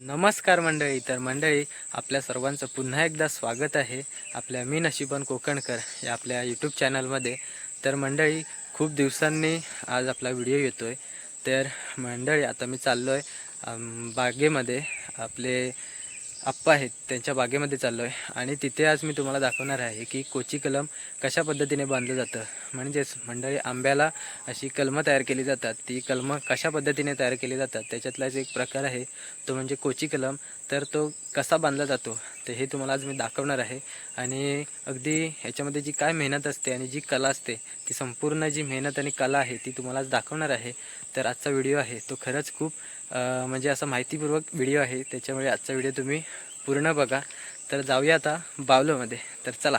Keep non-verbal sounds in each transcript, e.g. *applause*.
नमस्कार मंडळी. तर मंडळी आपल्या सर्वांचं पुन्हा एकदा स्वागत आहे आपल्या मी नशिबन कोकणकर या आपल्या यूट्यूब चॅनलमध्ये तर मंडळी खूप दिवसांनी आज आपला व्हिडिओ येतो आहे तर मंडळी आता मी चाललो आहे बागेमध्ये आपले आप्पा आहेत त्यांच्या बागेमध्ये चाललो आहे आणि तिथे आज मी तुम्हाला दाखवणार आहे की कोची कलम कशा पद्धतीने बांधलं जातं. म्हणजेच मंडळी आंब्याला अशी कलमं तयार केली जातात. ती कलमं कशा पद्धतीने तयार केली जातात त्याच्यातलाच एक प्रकार आहे. तो म्हणजे कोची कलम. तर तो कसा बांधला जातो ते हे तुम्हाला आज मी दाखवणार आहे. आणि अगदी ह्याच्यामध्ये जी काय मेहनत असते आणि जी कला असते ती संपूर्ण जी मेहनत आणि कला आहे ती तुम्हाला आज दाखवणार आहे. तर आजचा व्हिडिओ आहे तो खरंच खूप म्हणजे असा माहितीपूर्वक व्हिडिओ आहे. त्याच्यामुळे आजचा व्हिडिओ तुम्ही पूर्ण बघा. तर जाऊया आता बावलोमध्ये. तर चला.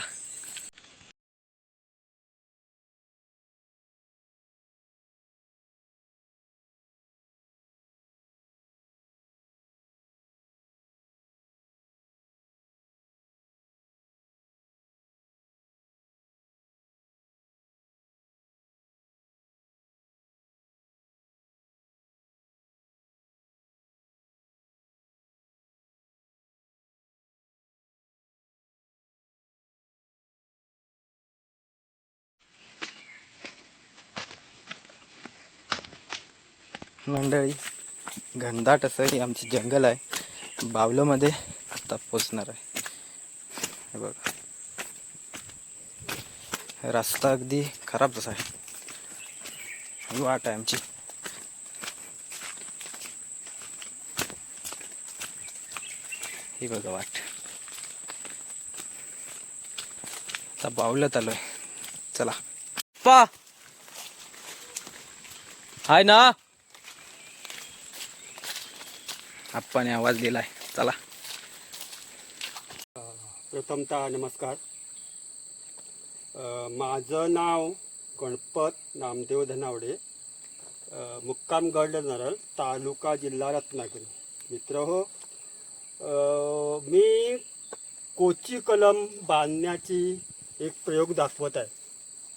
मंडळी घनदाट असं हे आमचं जंगल आहे. बावलोमध्ये आता पोचणार आहे. हे बघा. रस्ता अगदी खराब जसा आहे. ही वाट आहे आमची. ही बघा वाट. आता बावलत आलोय. चला. पा. हाय ना. आप्पाने आवाज दिलाय. चला. प्रथमतः नमस्कार. माझं नाव गणपत नामदेव धनावडे. मुक्काम गड नरळ तालुका जिल्हा रत्नागिरी. मित्र हो मी कोची कलम बांधण्याची एक प्रयोग दाखवत आहे.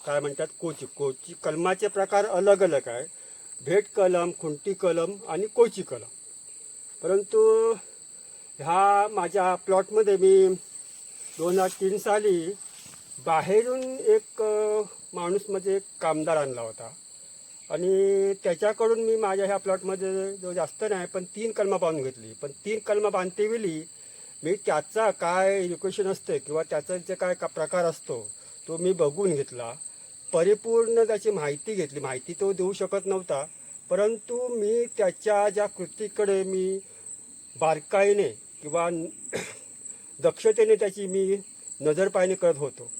काय म्हणतात? कोची कोची कलमाचे प्रकार अलग अलग आहे. भेट कलम खुंटी कलम आणि कोची कलम. परंतु ह्या माझ्या प्लॉटमध्ये मी दोन हजार तीन साली बाहेरून एक माणूस म्हणजे एक कामदार आणला होता. आणि त्याच्याकडून मी माझ्या ह्या प्लॉटमध्ये जो जास्त नाही पण तीन कलमं बांधून घेतली. पण तीन कलमं बांधते वेळी मी त्याचा काय इक्वेशन असते किंवा त्याचा जे काय का प्रकार असतो तो मी बघून घेतला. परिपूर्ण त्याची माहिती घेतली. माहिती तो देऊ शकत नव्हता. परंतु मी त्याच्या ज्या कृतीकडे मी बारकाईने किंवा दक्षतेने त्याची मी नजरपायणी करत होतो.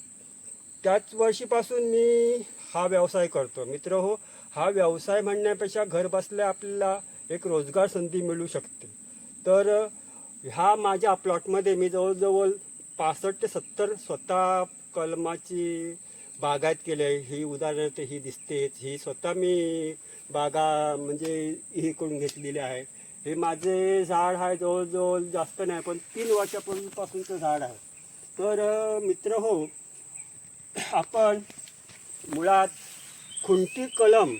त्याच वर्षीपासून मी हा व्यवसाय करतो. मित्र हो हा व्यवसाय म्हणण्यापेक्षा घर बसल्या आपल्याला एक रोजगार संधी मिळू शकते. तर ह्या माझ्या प्लॉटमध्ये मी जवळजवळ पासष्ट ते सत्तर स्वतः कलमाची बागायत केली आहे. ही उदाहरणार्थ ही दिसतेच. ही स्वतः मी बागा म्हणजे ही करून घेतलेली आहे. हे माझे झाड आहे जवळजवळ जास्त नाही पण तीन वर्षापूर्वीपासूनचं झाड आहे. तर मित्र हो आपण मुळात खुंटी कलम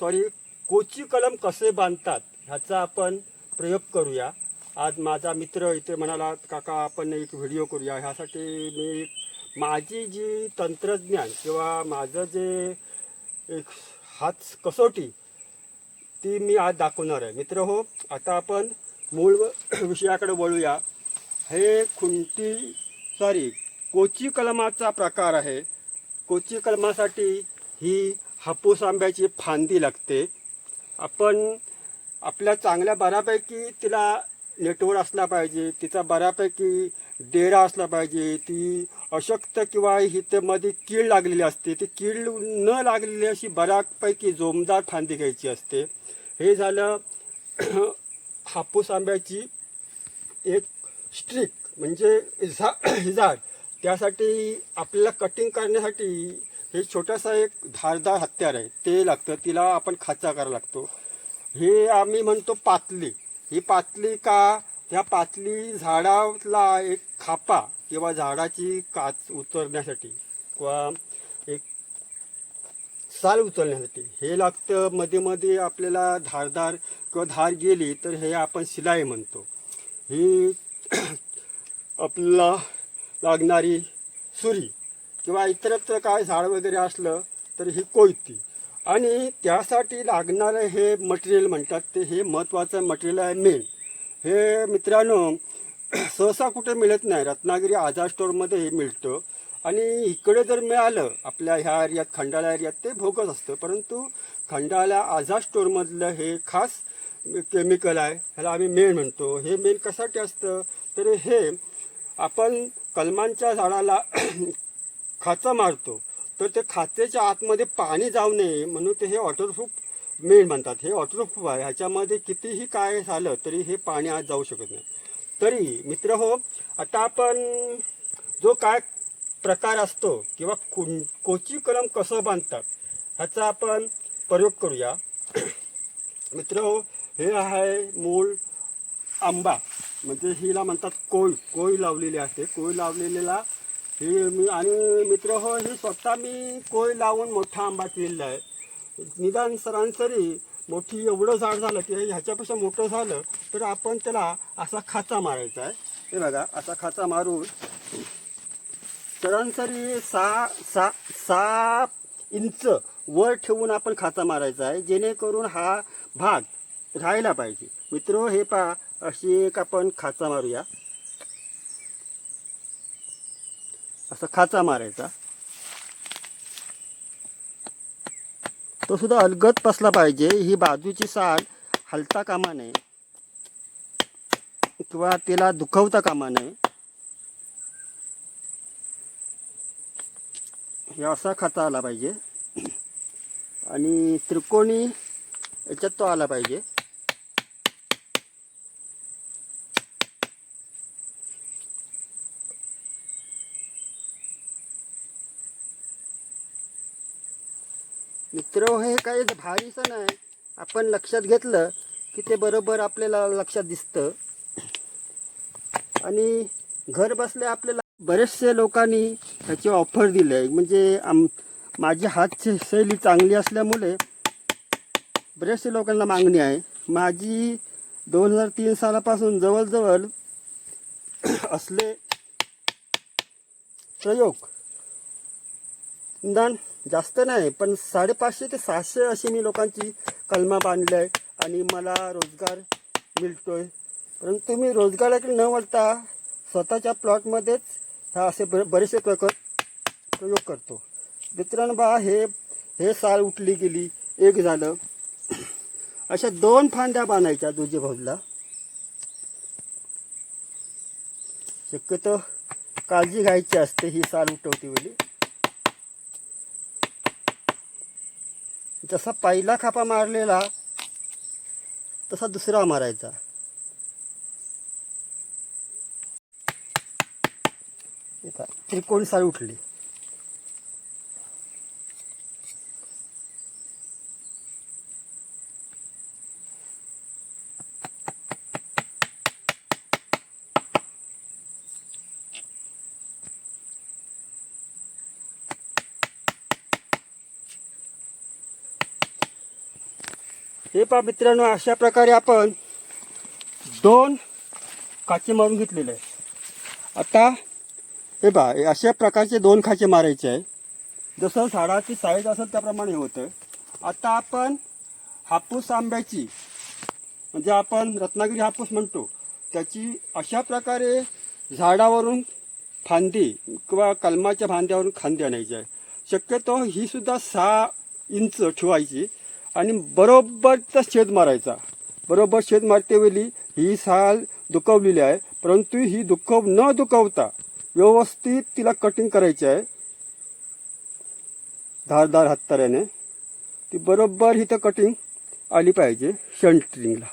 सॉरी कोची कलम कसे बांधतात ह्याचा आपण प्रयोग करूया. आज माझा मित्र इथे म्हणाला काका आपण एक व्हिडिओ करूया. ह्यासाठी मी माझी जी तंत्रज्ञान किंवा माझं जे एक हात कसोटी ती मी आज दाखवणार आहे. मित्र हो आता आपण मूळ *coughs* विषयाकडे वळूया. हे खुंटी सॉरी कोची कलमाचा प्रकार आहे. कोची कलमासाठी ही हापूस आंब्याची फांदी लागते. आपण आपल्या चांगल्या बऱ्यापैकी तिला नेटवर्क असला पाहिजे तिचा बऱ्यापैकी डेरा असला पाहिजे ती अशक्त किंवा हितेमध्ये कीड लागलेली असते. ती कीड न लागलेली अशी बऱ्यापैकी जोमदार फांदी घ्यायची असते. हे झालं *clears throat* हापूस आंब्याची एक स्ट्रिक म्हणजे झा झाड *clears throat* त्यासाठी आपल्याला कटिंग करण्यासाठी हे छोटासा एक धारदार हत्यार आहे. ते लागतं तिला आपण खाचा करावा लागतो. हे आम्ही म्हणतो पातली. ही पातली का? त्या पातली झाडाला एक खापा किंवा झाडाची काच उतरण्यासाठी. किंवा साल उचलण्यासाठी हे लागतं मध्ये मध्ये आपल्याला धारदार किंवा धार गेली तर हे आपण शिलाई म्हणतो. ही *clears throat* आपल्याला लागणारी सुरी किंवा इतरत्र काय झाड वगैरे असलं तर ही कोयती. आणि त्यासाठी लागणारं हे मटेरियल म्हणतात ते हे महत्त्वाचं मटेरियल आहे मेन हे मित्रांनो *clears throat* सहसा कुठे मिळत नाही. रत्नागिरी आझाद स्टोअरमध्ये हे मिळतं. आणि इकडे जर मिळालं आपल्या ह्या एरियात खंडाळा एरियात ते भोगच असतं. परंतु खंडाळा आझाद स्टोरमधलं हे खास केमिकल आहे ह्याला आम्ही मेण म्हणतो. हे मेण कशासाठी असतं? तर हे आपण कलमांच्या झाडाला *clears throat* खाचा मारतो. तर ते खाचेच्या आतमध्ये पाणी जाऊ नये म्हणून ते हे वॉटरप्रूफ मेण म्हणतात. हे वॉटरप्रूफ आहे. ह्याच्यामध्ये कितीही काय झालं तरी हे पाणी आत जाऊ शकत नाही. तरी मित्र हो आता आपण जो काय प्रकार असतो किंवा कुं कोची कलम कसं बांधतात ह्याचा आपण प्रयोग करूया. मित्र हो हे आहे मूळ आंबा. म्हणजे हिला म्हणतात कोय कोय लावलेली असते. कोय लावलेलेला हे मी आणि मित्र हो ही स्वतः मी कोय लावून मोठा आंबा केलेला आहे. निदान सरासरी मोठी एवढं झाड झालं की ह्याच्यापेक्षा मोठं झालं तर आपण त्याला असा खाचा मारायचा आहे. हे बघा असा खाचा मारून सरासरी सहा सहा सहा इंच वर ठेवून आपण खाचा मारायचा आहे जेणेकरून हा भाग राहायला पाहिजे. मित्र हे पा अशी एक आपण खाचा मारूया. असा खाचा मारायचा. तो सुद्धा अलगद पसला पाहिजे. ही बाजूची साल हलता कामा नये किंवा तिला दुखवता कामा नये. हे असा खाता आला पाहिजे. आणि त्रिकोणी याच्यात तो आला पाहिजे. मित्र हे काही भारीच नाही आपण लक्षात घेतलं की ते बरोबर आपल्याला लक्षात दिसतं. आणि घर बसल्या आपल्याला बरेचसे लोकांनी ह्याची ऑफर दिली आहे म्हणजे आम माझी हातची शैली चांगली असल्यामुळे बरेचसे लोकांना मागणी आहे. माझी दोन हजार तीन सालापासून जवळजवळ असले प्रयोग निदान जास्त नाही पण साडेपाचशे ते सहाशे अशी मी लोकांची कलमा बांधली आहे आणि मला रोजगार मिळतोय. परंतु मी रोजगाराकडे न वळता स्वतःच्या प्लॉटमध्येच हा असे बर बरेचसे प्रकार प्रयोग करतो. मित्रांनो बा हे हे साल उठली गेली एक झालं. अशा दोन फांद्या बांधायच्या दुजे भाऊला शक्यतो काळजी घ्यायची असते ही साल उठवते वेळी. जसा पहिला खापा मारलेला तसा दुसरा मारायचा हे पहा, त्रिकोणी साल उठली. हे पहा मित्रांनो अशा प्रकारे आपण दोन काचे मारून घेतलेले आहे आता हे बा अशा प्रकारचे दोन खाचे मारायचे आहे. जसं झाडाची साईज असेल त्याप्रमाणे होतं. आता आपण हापूस आंब्याची म्हणजे आपण रत्नागिरी हापूस म्हणतो त्याची अशा प्रकारे झाडावरून फांदी किंवा कलमाच्या फांद्यावरून खांदी आणायची आहे. शक्यतो ही सुद्धा सहा इंच ठेवायची आणि बरोबरचा तर छेद मारायचा. बरोबर छेद मारतेवेळी ही साल दुखवलेली आहे परंतु ही दुखव न दुखवता व्यवस्थित तिला कटिंग करायची आहे. धारदार हत्याऱ्याने. ती बरोबर इथं कटिंग आली पाहिजे शंटरिंगला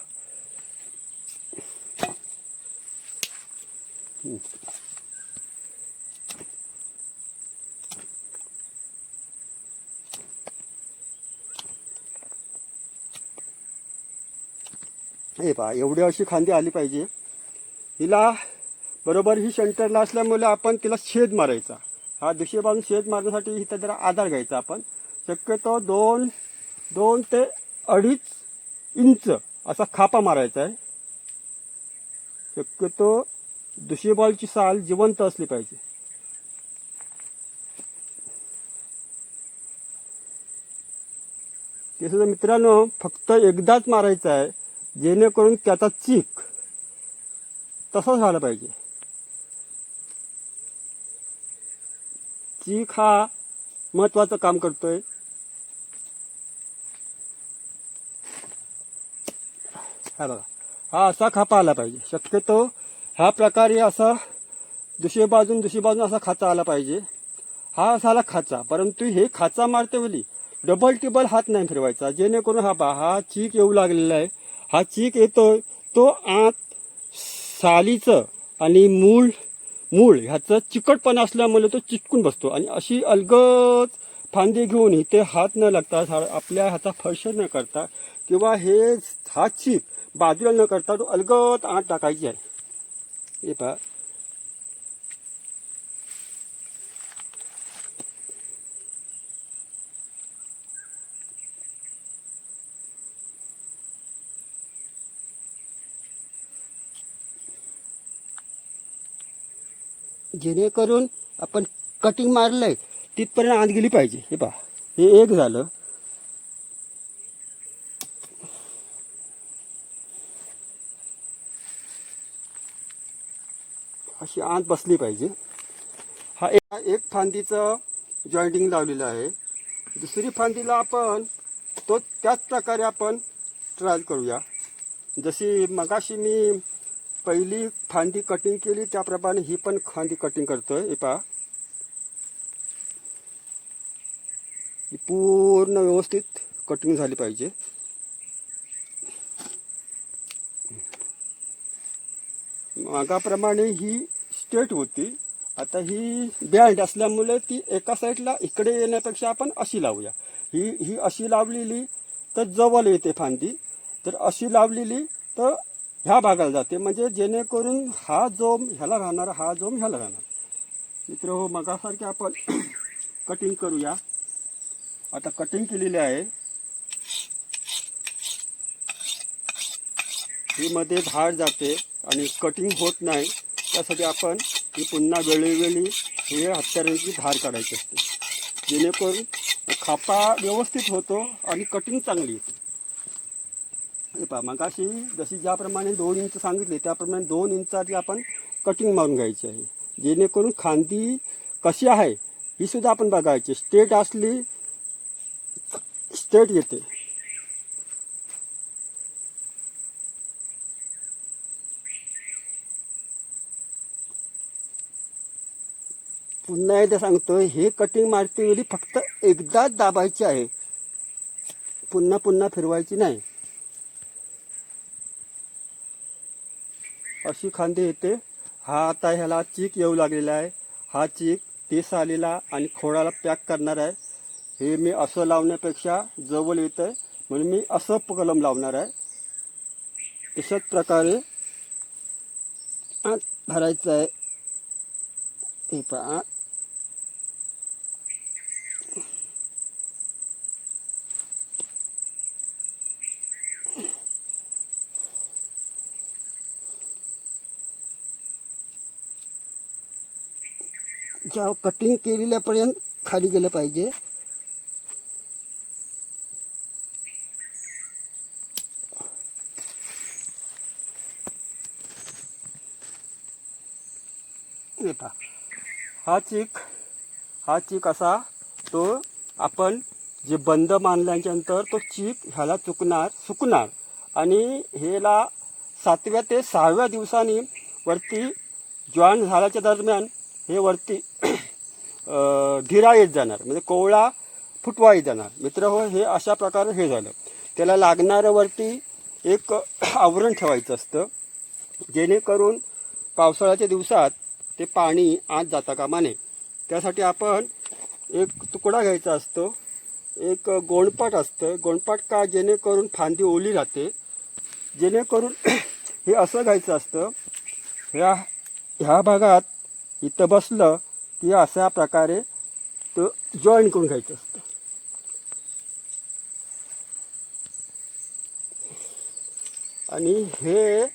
हे पहा एवढी अशी खांदी आली पाहिजे. हिला बरोबर ही सेंटरला असल्यामुळे आपण तिला छेद मारायचा. हा दुसरी बाजून छेद मारण्यासाठी इथं जरा आधार घ्यायचा आपण. शक्यतो दोन दोन ते अडीच इंच असा खापा मारायचा आहे. शक्यतो दुसरी बॉलची साल जिवंत असली पाहिजे. ते सुद्धा मित्रांनो फक्त एकदाच मारायचं आहे जेणेकरून त्याचा चीक तसाच झाला पाहिजे. चीक हा महत्वाचं काम करतोय. हा बघा. हा असा खापा आला पाहिजे. शक्यतो ह्या प्रकारे असा दुसरी बाजून दुसरी बाजून असा खाचा आला पाहिजे. हा झाला खाचा. परंतु हे खाचा मारते वेळी डबल टिबल हात नाही फिरवायचा. जेणेकरून हा बा हा चीक येऊ लागलेला आहे. हा चीक येतोय. तो आत सालीचं आणि मूळ मूळ ह्याचं चिकटपणा असल्यामुळे तो चिटकून बसतो. आणि अशी अलगद फांदी घेऊन इथे हात न लागता झाड आपल्या ह्याचा फर्श न करता किंवा हे हा चीप बाजूला न करता तो अलगद आत टाकायची आहे. हे पहा. जेणेकरून आपण कटिंग मारलंय तिथपर्यंत आत गेली पाहिजे. हे पहा. हे एक झालं. अशी आत बसली पाहिजे. हा एक हा एक फांदीचं जॉईंटिंग लावलेलं आहे. दुसरी फांदीला आपण तो त्याच प्रकारे आपण ट्रायल करूया. जशी मगाशी मी पहिली फांदी कटिंग केली त्याप्रमाणे ही पण फांदी कटिंग करतोय. हे पहा. ही पूर्ण व्यवस्थित कटिंग झाली पाहिजे. मागाप्रमाणे ही स्ट्रेट होती. आता ही बँड असल्यामुळे ती एका साईडला इकडे येण्यापेक्षा आपण अशी लावूया. ही ही अशी लावलेली तर जवळ येते फांदी. तर अशी लावलेली तर ह्या भागाला जाते. म्हणजे जेणेकरून हा जोम ह्याला राहणार हा जोम ह्याला राहणार. मित्र हो मगासारखे आपण *coughs* कटिंग करूया. आता कटिंग केलेली आहे. ही मध्ये धार जाते आणि कटिंग होत नाही. त्यासाठी आपण ही पुन्हा वेळोवेळी हे हत्यारांची धार काढायची असते. जेणेकरून खापा व्यवस्थित होतो आणि कटिंग चांगली येते. पहा मगाशी जशी ज्याप्रमाणे दोन इंच सांगितले त्याप्रमाणे दोन इंचाची आपण कटिंग मारून घ्यायची आहे. जेणेकरून खांदी कशी आहे ही सुद्धा आपण बघायची स्ट्रेट असली स्ट्रेट येते. पुन्हा एकदा सांगतोय हे कटिंग मारते वेळी फक्त एकदाच दाबायची आहे. पुन्हा पुन्हा फिरवायची नाही. अशी खांदी येते. हा आता ह्याला चीक येऊ लागलेला आहे. हा चीक टेस आलेला आणि खोडाला पॅक करणार आहे. हे मी असं लावण्यापेक्षा जवळ येत आहे म्हणून मी असं कलम लावणार आहे. तशाच प्रकारे आत भरायचं आहे. हे पहा. ज्या कटिंग केलेल्यापर्यंत खाली गेलं पाहिजे. हे हा चीक हा चीक असा तो आपण जे बंद मानल्याच्या नंतर तो चीक ह्याला चुकणार सुकणार. आणि ह्याला सातव्या ते सहाव्या दिवसांनी वरती जॉईन झाल्याच्या दरम्यान हे वरती अं, येत जाणार म्हणजे कोवळा फुटवा येत जाणार. मित्र हो हे अशा प्रकारे हे झालं. त्याला लागणाऱ्यावरती एक आवरण ठेवायचं असतं जेणेकरून पावसाळ्याच्या दिवसात ते पाणी आत जाता कामा नये. त्यासाठी आपण एक तुकडा घ्यायचा असतो एक गोंडपाट असतं. गोंडपाट का? जेणेकरून फांदी ओली राहते. जेणेकरून हे असं घ्यायचं असतं ह्या ह्या भागात इथं बसलं की अशा प्रकारे तो जॉईन करून घ्यायचं असतं. आणि हे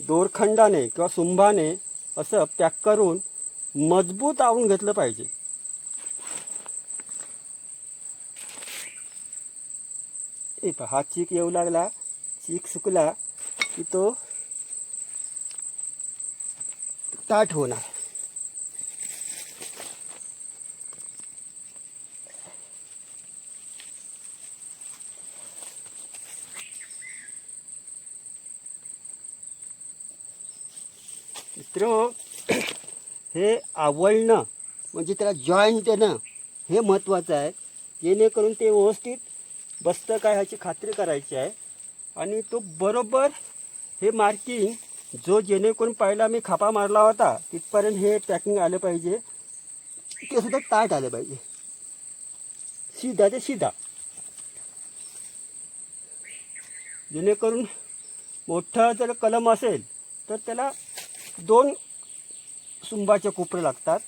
दोरखंडाने किंवा सुंभाने असं पॅक करून मजबूत आवून घेतलं पाहिजे. ए हा चीक येऊ लागला. चीक सुकला की तो ताट होणार. मित्र *clears throat* हे आवळणं म्हणजे त्याला जॉईंट देणं हे महत्त्वाचं आहे. जेणेकरून ते व्यवस्थित बसतं काय ह्याची खात्री करायची आहे. आणि तो बरोबर हे मार्किंग जो जेणेकरून पहिला मी खापा मारला होता तिथपर्यंत हे पॅकिंग आलं पाहिजे. ते सुद्धा ताट आलं पाहिजे. सीधा ते सीधा. जेणेकरून मोठा जर कलम असेल तर त्याला दोन सुंबाचे कोपरे लागतात.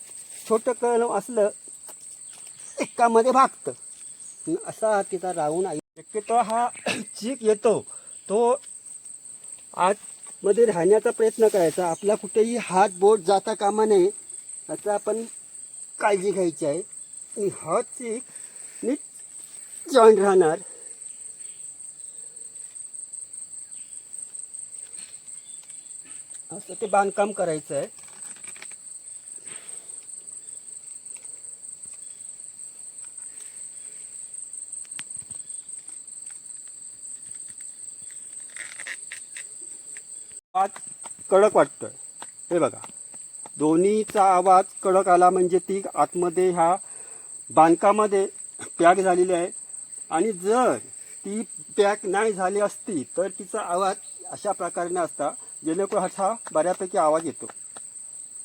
छोटं कलम असलं एकामध्ये भागतं. असा तिचा राहून आई शक्यतो हा चीक येतो. तो आतमध्ये राहण्याचा प्रयत्न करायचा. आपला कुठेही हात बोट जाता कामा नये याचा आपण काळजी घ्यायची आहे. आणि हा चीक नीट जॉईंट राहणार. असं ते बांधकाम करायचं आहे. आवाज कडक वाटतोय. हे बघा. दोन्हीचा आवाज कडक आला म्हणजे ती आतमध्ये ह्या बांधकामध्ये पॅक झालेली आहे. आणि जर ती पॅक नाही झाली असती तर तिचा आवाज अशा प्रकारे असता जेणेकरून हा बऱ्यापैकी आवाज येतो.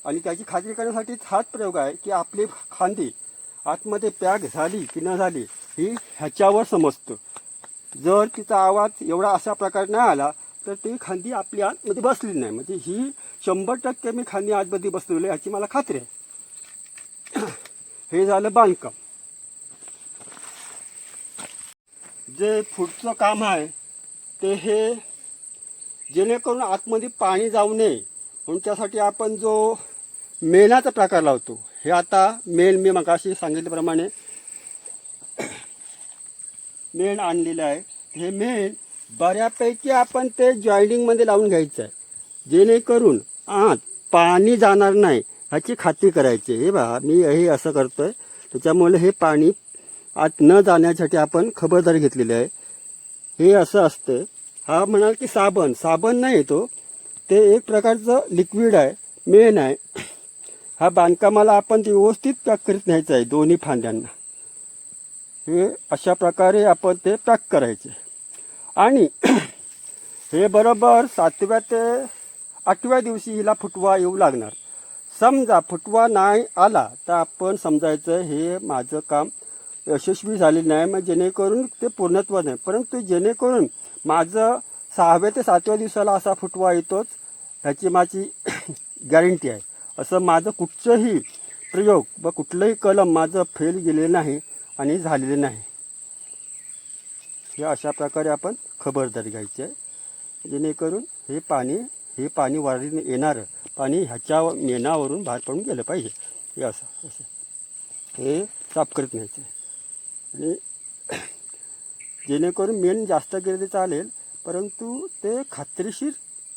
आणि त्याची खात्री करण्यासाठी हाच प्रयोग आहे की आपली खांदी आतमध्ये पॅक झाली की न झाली ही ह्याच्यावर समजतं. जर तिचा आवाज एवढा अशा प्रकारे नाही आला तर ती खांदी आपली आतमध्ये बसली नाही. म्हणजे ही शंभर टक्के मी खांदी आतमध्ये बसलेली ह्याची याची मला खात्री आहे. हे झालं बांधकाम. जे पुढचं काम आहे ते हे जेणेकरून आतमध्ये पाणी जाऊ नये. म्हणून त्यासाठी आपण जो मेणाचा प्रकार लावतो हे आता मेण मी मगाशी सांगितल्याप्रमाणे मेण आणलेलं आहे. हे मेण बऱ्यापैकी आपण ते जॉईनिंगमध्ये लावून घ्यायचं आहे. जेणेकरून आत पाणी जाणार नाही ह्याची खात्री करायची हे बा मी हे असं करतोय. त्याच्यामुळे हे पाणी आत न जाण्यासाठी आपण खबरदारी घेतलेली आहे. हे असं असतं हा म्हणाल की साबण. साबण नाही येतो ते एक प्रकारचं लिक्विड आहे. मेन आहे. हा बांधकामाला आपण ते व्यवस्थित पॅक करीत न्यायचं आहे दोन्ही फांद्यांना. हे अशा प्रकारे आपण ते पॅक करायचे. आणि हे बरोबर सातव्या ते आठव्या दिवशी हिला फुटवा येऊ लागणार. समजा फुटवा नाही आला तर आपण समजायचं हे माझं काम यशस्वी झाले नाही मग जेणेकरून ते पूर्णत्व नाही. परंतु जेणेकरून माझं सहाव्या ते सातव्या दिवसाला असा फुटवा येतोच ह्याची माझी *coughs* गॅरंटी आहे. असं माझं कुठचंही प्रयोग व कुठलंही कलम माझं फेल गेलेलं नाही आणि झालेलं नाही. हे अशा प्रकारे आपण खबरदारी घ्यायची आहे. जेणेकरून हे पाणी हे पाणी वारीने येणारं पाणी ह्याच्या मेणावरून बाहेर पडून गेलं पाहिजे. हे असं असं. हे साफ करत न्यायचं आणि जेणेकरून मेन जास्त गेलं ते चालेल परंतु ते खात्रीशीर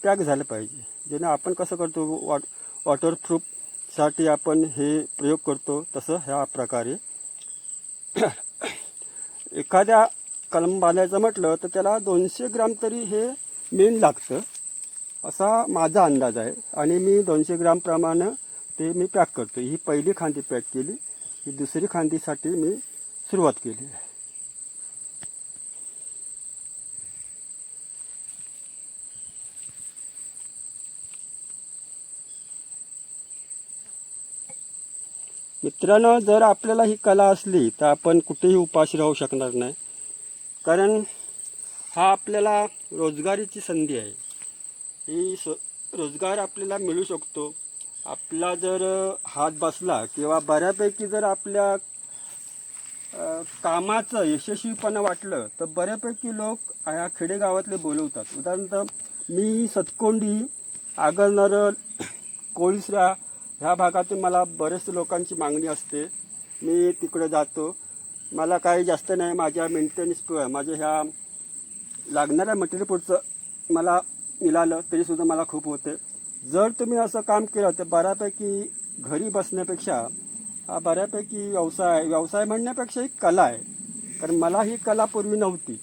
पॅक झालं पाहिजे. जेणे आपण कसं करतो वॉट वॉटरप्रूफसाठी आपण हे प्रयोग करतो तसं ह्या प्रकारे. *coughs* एखाद्या कलम बांधायचं म्हटलं तर त्याला दोनशे ग्राम तरी हे मेन लागतं. असा माझा अंदाज आहे. आणि मी दोनशे ग्रामप्रमाणे ते मी पॅक करतो. ही पहिली खांदी पॅक केली ही दुसरी खांदीसाठी मी सुरुवात केली आहे. मित्रांनो जर आपल्याला ही कला असली तर आपण कुठेही उपाशी राहू शकणार नाही. कारण हा आपल्याला रोजगारीची संधी आहे. ही स रोजगार आपल्याला मिळू शकतो. आपला जर हात बसला किंवा बऱ्यापैकी जर आपल्या कामाचं यशस्वीपणा वाटलं तर बऱ्यापैकी लोक ह्या खेडेगावातले बोलवतात. उदाहरणार्थ मी सतकोंडी आगर कोळिसरा कोळीसरा ह्या भागातून मला बरेच लोकांची मागणी असते. मी तिकडे जातो. मला काही जास्त नाही. माझ्या मेंटेनन्स माझ्या ह्या लागणाऱ्या मटेरियल पुढचं मला मिळालं तरीसुद्धा मला खूप होते. जर तुम्ही असं काम केलं तर बऱ्यापैकी घरी बसण्यापेक्षा हा बऱ्यापैकी व्यवसाय व्यवसाय म्हणण्यापेक्षा एक कला आहे. कारण मला ही कला पूर्वी नव्हती.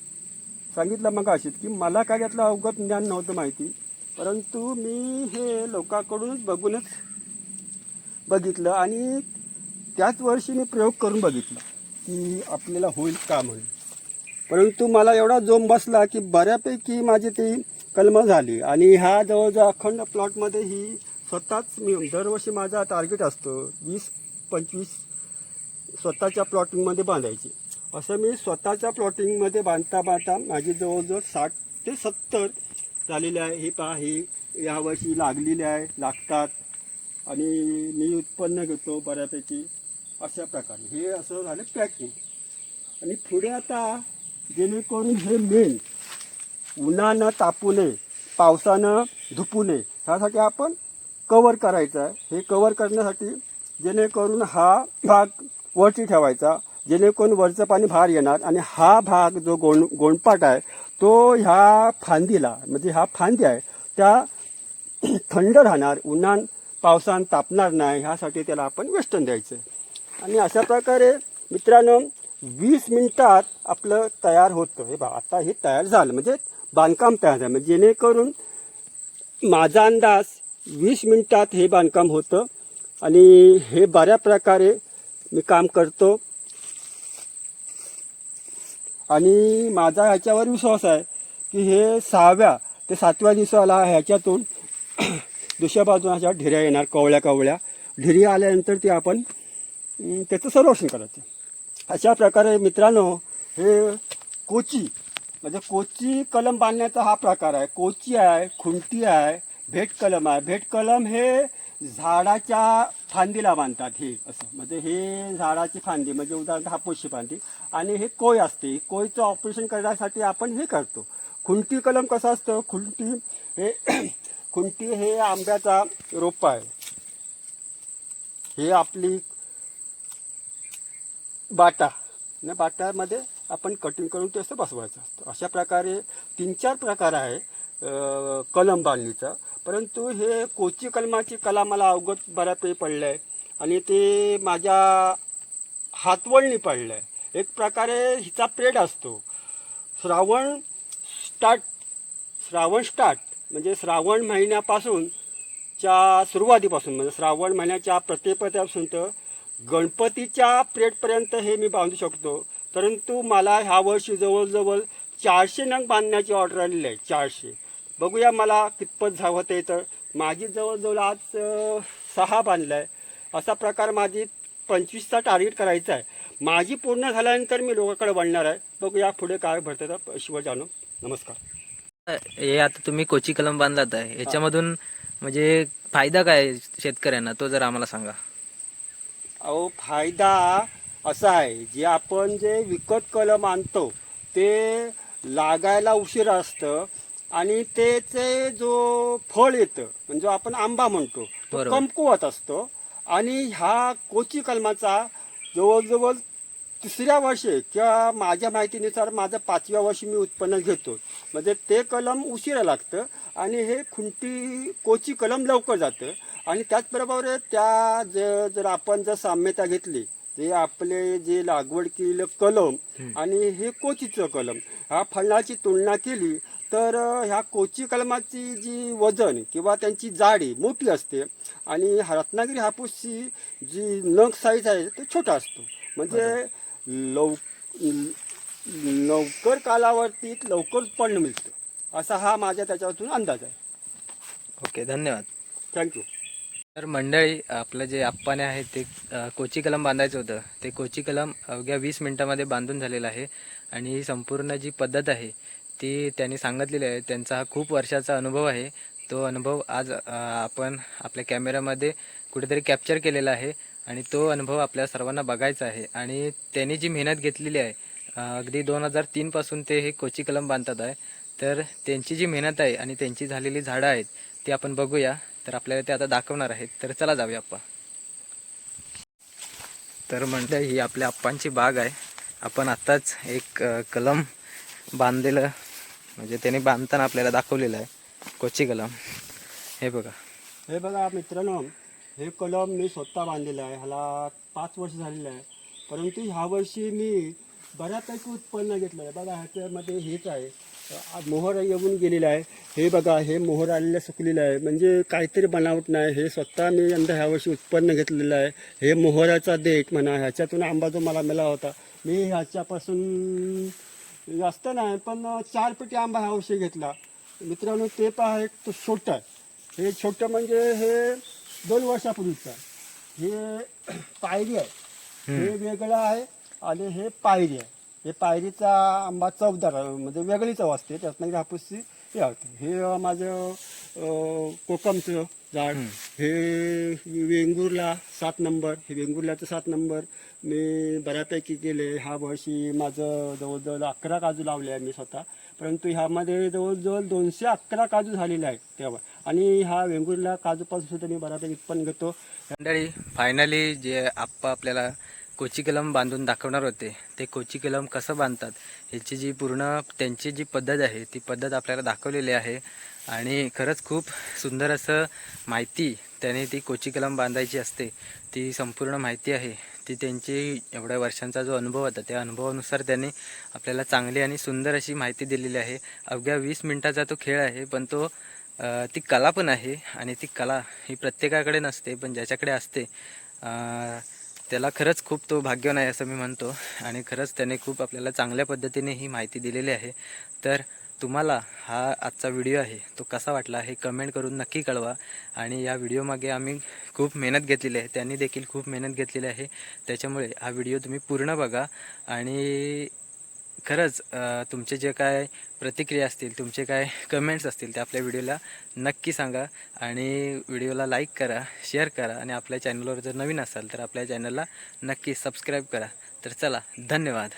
सांगितलं मग अशीच की मला काय यातलं अवगत ज्ञान नव्हतं माहिती. परंतु मी हे लोकांकडूनच बघूनच बघितलं आणि त्याच वर्षी मी प्रयोग करून बघितला की आपल्याला होईल का म्हणून. परंतु मला एवढा जोम बसला की बऱ्यापैकी माझी ती कलम झाली आणि ह्या जवळजवळ अखंड प्लॉटमध्ये ही स्वतःच मी दरवर्षी माझा टार्गेट असतो वीस पंचवीस स्वतःच्या प्लॉटिंगमध्ये बांधायची. असं मी स्वतःच्या प्लॉटिंगमध्ये बांधता बांधता माझी जवळजवळ साठ ते सत्तर झालेले आहे. हे पहा ही यावर्षी लागलेले आहे लागतात. आणि मी उत्पन्न घेतो बऱ्यापैकी अशा प्रकारे. हे असं झालं पॅकिंग आणि पुढे आता जेणेकरून हे मेन उन्हानं तापू नये पावसानं धुपू नये ह्यासाठी आपण कवर करायचं आहे. हे कवर करण्यासाठी जेणेकरून हा भाग वरती ठेवायचा जेणेकरून वरचं पाणी बाहेर येणार आणि हा भाग जो गोंड गोंडपाट आहे तो ह्या फांदीला म्हणजे हा फांदी आहे त्या *clears throat* थंड राहणार उन्हान पावसान तापणार नाही ह्यासाठी त्याला आपण वेस्टन द्यायचं. आणि अशा प्रकारे मित्रांनो वीस मिनिटात आपलं तयार होतं. हे बा आता हे तयार झालं. म्हणजे बांधकाम तयार झालं. म्हणजे जेणेकरून माझा अंदाज वीस मिनिटात हे बांधकाम होतं. आणि हे बऱ्या प्रकारे मी काम करतो. आणि माझा ह्याच्यावर विश्वास आहे की हे सहाव्या ते सातव्या दिवसाला ह्याच्यातून दुसऱ्या बाजूला अशा ढिऱ्या येणार कवळ्या कवळ्या. ढिरी आल्यानंतर ते आपण त्याचं संरक्षण करायचं. अशा प्रकारे मित्रांनो हे कोची म्हणजे कोची कलम बांधण्याचा हा प्रकार आहे. कोची आहे खुंटी आहे भेट कलम आहे. भेट कलम हे झाडाच्या फांदीला बांधतात हे असं. म्हणजे हे झाडाची फांदी म्हणजे उदाहरणार्थ हापूसची फांदी. आणि हे कोय असते कोयचं ऑपरेशन करण्यासाठी आपण हे करतो. खुंटी कलम कसं असतं? खुंटी हे खुंटी हे आंब्याचा रोप आहे. हे आपली बाटा. ना बाटामध्ये आपण कटिंग करून ते असं बसवायचं असतं. अशा प्रकारे तीन चार प्रकार आहे कलम बांधणीचा. परंतु हे कोची कलमाची कला मला अवगत बऱ्यापैकी पडलं आहे आणि ते माझ्या हातवळणी पडलं आहे एक प्रकारे हिचा प्रेड असतो. श्रावण स्टार्ट श्रावण स्टार्ट म्हणजे श्रावण महिन्यापासून च्या सुरुवातीपासून म्हणजे श्रावण महिन्याच्या प्रतिपदापासून तर गणपतीच्या प्लेटपर्यंत हे मी बांधू शकतो. परंतु मला ह्या वर्षी जवळजवळ चारशे नग बांधण्याची ऑर्डर आलेली आहे चारशे. बघूया मला कितपत झावं ते तर. माझी जवळजवळ आज सहा बांधलं आहे. असा प्रकार माझी पंचवीसचा टार्गेट करायचा आहे. माझी पूर्ण झाल्यानंतर मी लोकांकडे वळणार आहे. बघूया पुढे काय भरतं तर शिव जाणू नमस्कार. हे आता तुम्ही कोची कलम बांधलात आहे. याच्यामधून म्हणजे फायदा काय शेतकऱ्यांना? तो जर आम्हाला सांगा. अहो फायदा असा आहे जे आपण जे विकत कलम आणतो ते लागायला उशीर असतं आणि त्याचे जो फळ येतं म्हणजे आपण आंबा म्हणतो तो बरोबर. कमकुवत असतो. आणि ह्या कोची कलमाचा जवळजवळ तिसऱ्या वर्षी किंवा माझ्या माहितीनुसार माझं पाचव्या वर्षी मी उत्पन्न घेतो म्हणजे ते कलम उशिरा लागतं आणि हे खुंटी कोची कलम लवकर जातं. आणि त्याचबरोबर त्या ज जर आपण जर साम्यता घेतली जे आपले जे लागवड केलेलं कलम आणि हे कोचीचं कलम ह्या फळाची तुलना केली तर ह्या कोची कलमाची जी वजन किंवा त्यांची जाडी मोठी असते आणि रत्नागिरी हापूसची जी नग साईज आहे ते छोटा असतो. म्हणजे लव लवकर कालावधीत लवकर उत्पन्न मिळतं. असा हा माझ्या त्याच्यातून अंदाज आहे. ओके धन्यवाद. थँक्यू तर मंडळी आपलं जे आप्पाने आहे ते कोची कलम बांधायचं होतं. ते कोची कलम अवघ्या वीस मिनिटामध्ये बांधून झालेलं आहे आणि ही संपूर्ण जी पद्धत आहे ती त्यांनी सांगितलेली आहे. त्यांचा हा खूप वर्षाचा अनुभव आहे. तो अनुभव आज आपण आपल्या कॅमेऱ्यामध्ये कुठेतरी कॅप्चर केलेला आहे आणि तो अनुभव आपल्या सर्वांना बघायचा आहे. आणि त्यांनी जी मेहनत घेतलेली आहे अगदी दोन हजार तीनपासून ते हे कोची कलम बांधतात आहे. तर त्यांची जी मेहनत आहे आणि त्यांची झालेली झाडं आहेत ती आपण बघूया. तर आपल्याला ते आता दाखवणार आहेत. तर चला जाऊया आप्पा तर म्हणतं ही आपल्या आप्पांची बाग आहे. आपण आत्ताच एक कलम बांधलेलं म्हणजे त्याने बांधताना आपल्याला दाखवलेलं आहे. कोची कलम. हे बघा. हे बघा मित्रांनो हे कलम मी स्वतः बांधलेलं आहे. ह्याला पाच वर्ष झालेलं आहे. परंतु ह्या वर्षी मी बऱ्यापैकी उत्पन्न घेतलं आहे. बघा ह्याच्यामध्ये हेच आहे. मोहर येऊन गेलेलं आहे. हे बघा हे मोहर आलेलं सुकलेलं आहे. म्हणजे काहीतरी बनावट नाही. हे स्वतः मी यंदा ह्या वर्षी उत्पन्न घेतलेलं आहे. हे मोहराचा देठ म्हणा ह्याच्यातून आंबा जो मला मिळाला होता. मी ह्याच्यापासून जास्त नाही पण चार पेटी आंबा ह्या वर्षी घेतला. मित्रांनो ते पहा एक तो छोटा आहे. हे छोटं म्हणजे हे दोन वर्षापूर्वीचं आहे. हे *clears throat* पायरी आहे. हे वेगळं आहे. आणि हे पायरी आहे. हे पायरीचा आंबा चवदार म्हणजे वेगळी चव असते त्यातनं हापूसची हे होते हे माझं कोकमचं झाड. हे वेंगुर्ला सात नंबर. हे वेंगुर्ल्याचं सात नंबर. मी बऱ्यापैकी केले. ह्या वर्षी माझं जवळजवळ अकरा काजू लावले आहे मी स्वतः. परंतु ह्यामध्ये जवळजवळ दोनशे अकरा काजू झालेले आहेत तेव्हा. आणि हा वेंगुर्ला काजूपासून सुद्धा मी बऱ्यापैकी उत्पन्न घेतो. मंडळी फायनली जे आप्पा आपल्याला कोची कलम बांधून दाखवणार होते. ते कोची कलम कसं बांधतात ह्याची जी पूर्ण त्यांची जी पद्धत आहे ती पद्धत आपल्याला दाखवलेली आहे. आणि खरंच खूप सुंदर असं माहिती त्याने ती कोची कलम बांधायची असते ती संपूर्ण माहिती आहे. ती त्यांची एवढ्या वर्षांचा जो अनुभव होता त्या अनुभवानुसार त्यांनी आपल्याला चांगली आणि सुंदर अशी माहिती दिलेली आहे. अवघ्या वीस मिनटाचा तो खेळ आहे पण तो ती कला पण आहे. आणि ती कला ही प्रत्येकाकडे नसते पण ज्याच्याकडे असते त्याला खरंच खूप तो भाग्यवान आहे असं मी म्हणतो. आणि खरंच त्याने खूप आपल्याला चांगल्या पद्धतीने ही माहिती दिलेली आहे. तर तुम्हाला हा आजचा व्हिडिओ आहे तो कसा वाटला हे कमेंट करून नक्की कळवा. आणि या व्हिडिओमागे आम्ही खूप मेहनत घेतलेली आहे. त्यांनी देखील खूप मेहनत घेतलेली आहे. त्याच्यामुळे हा व्हिडिओ तुम्ही पूर्ण बघा. आणि खरंच तुमचे जे काय प्रतिक्रिया असतील तुमचे काय कमेंट्स असतील ते आपल्या व्हिडिओला नक्की सांगा आणि व्हिडिओला लाईक करा शेअर करा आणि आपल्या चॅनलवर जर नवीन असाल तर आपल्या चॅनलला नक्की सबस्क्राईब करा. तर चला धन्यवाद.